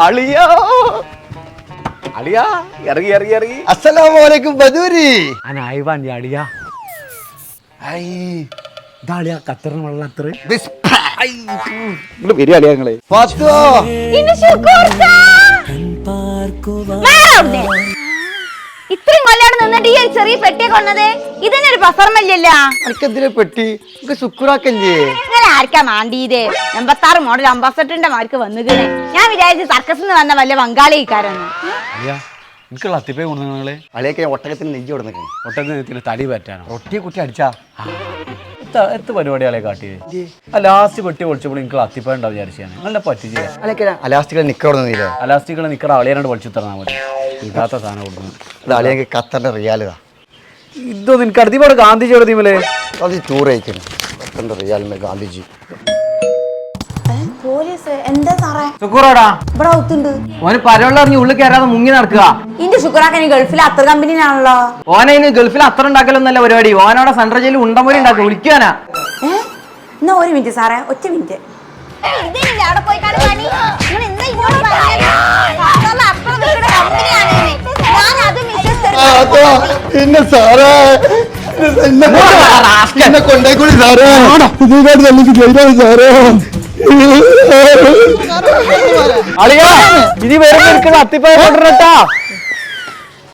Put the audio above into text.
അളിയാ. അളിയാ ഇറങ്ങി ഇറങ്ങി ഇറങ്ങി. അസ്സലാമലൈക്കും ബദൂരി. അനായിവാൻ അളിയാ. ഐ. ഇതാളിയാ കത്തറിന് വെള്ളം അത്ര. ബിസ്- ഇങ്ങോട്ട് വരിക അളിയാ നിങ്ങൾ ഫാത്തുവോ? ഇത്രയും കൊല്ലാണ് നിന്നിട്ട് ഈ ഒരു ചെറിയ പെട്ടിയെ കൊണ്ടത് ഇതിനൊരു ഒരു പ്രസർമല്ല പെട്ടി? എനിക്ക് ശുക്രാക്കല്ലേ? ഇങ്ങനെ ആർക്കാ മാണ്ടിയത് എൺപത്താറ് മോഡൽ അംബാസഡറിന്റെ മാർക്ക് വന്നു ഞാൻ വിചാരിച്ചു സർക്കസിൽ നിന്ന് വന്ന വല്ല അളിയാ എനിക്കുള്ള അത്തിപ്പേ കൊണ്ടു നിങ്ങൾ? അളിയൊക്കെ ഒട്ടകത്തിന് നെഞ്ചി കൊടുന്നേക്കണേ ഒട്ടകത്തിന് തടി പറ്റാനോ? റൊട്ടിയെ കുട്ടി അടിച്ചാ. എത്ത- എത്ത് പരിപാടികളെ കാട്ടിയത് ആ ലാസ്റ്റ് പെട്ടി പൊളിച്ചപ്പോൾ എനിക്ക് അത്തിപ്പേ ഉണ്ടാവും വിചാരിച്ചാണ് നിങ്ങളെ പറ്റിച്ച് അലാസ്റ്റിക്കൽ നിക്കോടുന്നില്ലേ അലാസ്റ്റിക്കുള്ള നിക്കറ അളിയാനോട് പൊളിച്ചു തന്നാൽ മതി. ഇല്ലാത്ത സാധനം കൊടുക്കുന്നു കത്തന്റെ ഖത്തറിന്റെ റിയാലുതാ ഇതൊന്നും എനിക്ക് ഗാന്ധിജി ഗാന്ധിജിയുടെ തീമല്ലേ അത് ടൂർ അയക്കുന്നു. ഖത്തറിന്റെ റിയാലിന്റെ ഗാന്ധിജി. പോലീസ് എന്താ സാറേ? സുക്കൂറോടാ ഇവിടെ ഒത്തുണ്ട്. ഓന് പരവെള്ളം അറിഞ്ഞ് ഉള്ളിൽ കയറാതെ മുങ്ങി നടക്കുക. ഇന്റെ ശുക്രാക്കൻ ഗൾഫിലെ അത്ര കമ്പനിയാണല്ലോ ഓനെ ഇനി ഗൾഫിൽ അത്ര ഉണ്ടാക്കലൊന്നല്ല പരിപാടി. ഓനോടെ സെൻട്രൽ ജയിലിൽ ഉണ്ടമൊരു ഉണ്ടാക്കുക. വിളിക്കാനാ ഏ? എന്നാ ഒരു മിനിറ്റ് സാറേ ഒറ്റ മിനിറ്റ്. പിന്നെ സാറേ എന്നെ കൊണ്ടേക്കൂടി സാറേ. ഇതിനായിട്ട് നമുക്ക് ജയിലാണ് സാറേ. അളിയാ ഇനി വേറെ അത്തിപ്പഴ കൊണ്ടുവരട്ടാ.